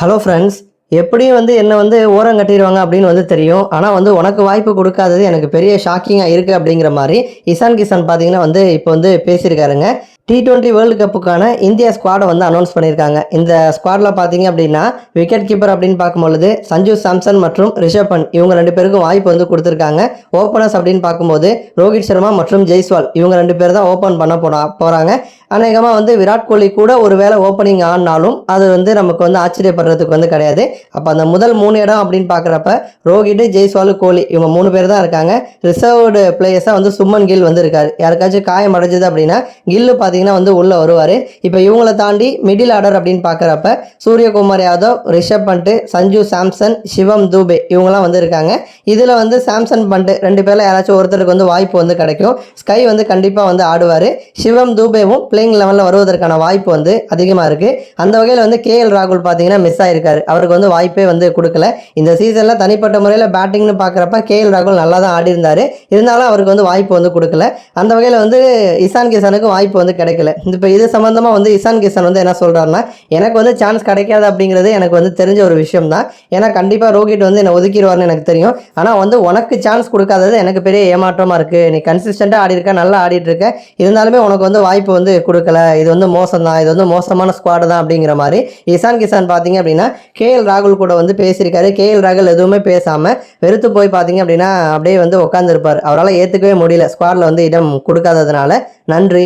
Hello friends எப்படியும் வந்து என்னை வந்து ஓரம் கட்டிடுவாங்க அப்படின்னு வந்து தெரியும். ஆனால் வந்து உனக்கு வாய்ப்பு கொடுக்காதது எனக்கு பெரிய ஷாக்கிங்காக இருக்குது அப்படிங்கிற மாதிரி இசான் கிசான் பார்த்தீங்கன்னா வந்து இப்போ வந்து பேசியிருக்காருங்க. டி டுவெண்ட்டி வேர்ல்டு கப்புக்கான இந்தியா ஸ்குவாடை வந்து அனௌன்ஸ் பண்ணியிருக்காங்க. இந்த ஸ்குவாடில் பார்த்தீங்க அப்படின்னா விக்கெட் கீப்பர் அப்படின்னு பார்க்கும்பொழுது சஞ்சு சாம்சன் மற்றும் ரிஷப் பண்ட் இவங்க ரெண்டு பேருக்கும் வாய்ப்பு வந்து கொடுத்துருக்காங்க. ஓப்பனர்ஸ் அப்படின்னு பார்க்கும்போது ரோஹித் சர்மா மற்றும் ஜெய்ஸ்வால் இவங்க ரெண்டு பேர் தான் ஓப்பன் பண்ண போனா போகிறாங்க அநேகமாக வந்து விராட் கோலி கூட ஒரு வேளை ஓப்பனிங் ஆனாலும் அது வந்து நமக்கு வந்து ஆச்சரியப்படுறதுக்கு வந்து கிடையாது. அப்போ அந்த முதல் மூணு இடம் அப்படின்னு பார்க்குறப்ப ரோஹித் ஜெய்ஸ்வால் கோலி இவங்க மூணு பேர் தான் இருக்காங்க. ரிசர்வ்டு பிளேயர்ஸாக வந்து சுமன் கில் வந்து இருக்காரு. யாருக்காச்சும் காயம் அடைஞ்சது அப்படின்னா கில்லு பார்த்தீங்கன்னா வந்து உள்ளே வருவார். இப்போ இவங்களை தாண்டி மிடில் ஆர்டர் அப்படின்னு பார்க்குறப்ப சூரியகுமார் யாதவ் ரிஷப் பண்ட்டு சஞ்சு சாம்சன் சிவம் தூபே இவங்களாம் வந்து இருக்காங்க. இதில் வந்து சாம்சன் பண்ட்டு ரெண்டு பேரில் யாராச்சும் ஒருத்தருக்கு வந்து வாய்ப்பு வந்து கிடைக்கும். ஸ்கை வந்து கண்டிப்பாக வந்து ஆடுவார். சிவம் தூபேவும் பிளேயிங் லெவலில் வருவதற்கான வாய்ப்பு வந்து அதிகமாக இருக்குது அந்த வகையில் வந்து கே எல் ராகுல் பார்த்தீங்கன்னா மிஸ் ஆயிருக்காரு. அவருக்கு வந்து வாய்ப்பே வந்து கொடுக்கல. இந்த சீசனில் தனிப்பட்ட முறையில் பேட்டிங்னு பார்க்குறப்ப கேஎல் ராகுல் நல்லா தான் ஆடி இருந்தார் இருந்தாலும் அவருக்கு வந்து வாய்ப்பு வந்து கொடுக்கல. அந்த வகையில் வந்து இசான் கிசானுக்கு வாய்ப்பு வந்து கிடைக்கல. இப்போ இது சம்மந்தமாக வந்து இசான் கிசான் வந்து என்ன சொல்கிறாருன்னா எனக்கு வந்து சான்ஸ் கிடைக்காது அப்படிங்கிறது எனக்கு வந்து தெரிஞ்ச ஒரு விஷயம் தான் ஏன்னா கண்டிப்பாக ரோஹித் வந்து என்னை ஒதுக்கிடுவார்னு எனக்கு தெரியும். ஆனால் வந்து உனக்கு சான்ஸ் கொடுக்காதது எனக்கு பெரிய ஏமாற்றமாக இருக்குது நீ கன்சிஸ்டண்ட்டாக ஆடி இருக்க நல்லா ஆடிட்டு இருக்க. இருந்தாலுமே உனக்கு வந்து வாய்ப்பு வந்து கொடுக்கல. இது வந்து மோசம் தான் இது வந்து மோசமான ஸ்குவாடு தான் அப்படிங்கிற மாதிரி இசான் கிசான் பார்த்தீங்க அப்படின்னா கேஎல் ராகுல் கூட வந்து பேசியிருக்காரு. கே எல் ராகுல் எதுவுமே பேசாமல் வெறுத்து போய் பார்த்தீங்க அப்படின்னா அப்படியே வந்து உட்காந்துருப்பார் அவரால் ஏற்றுக்கவே முடியல. ஸ்குவாடில் வந்து இடம் கொடுக்காததுனால. நன்றி.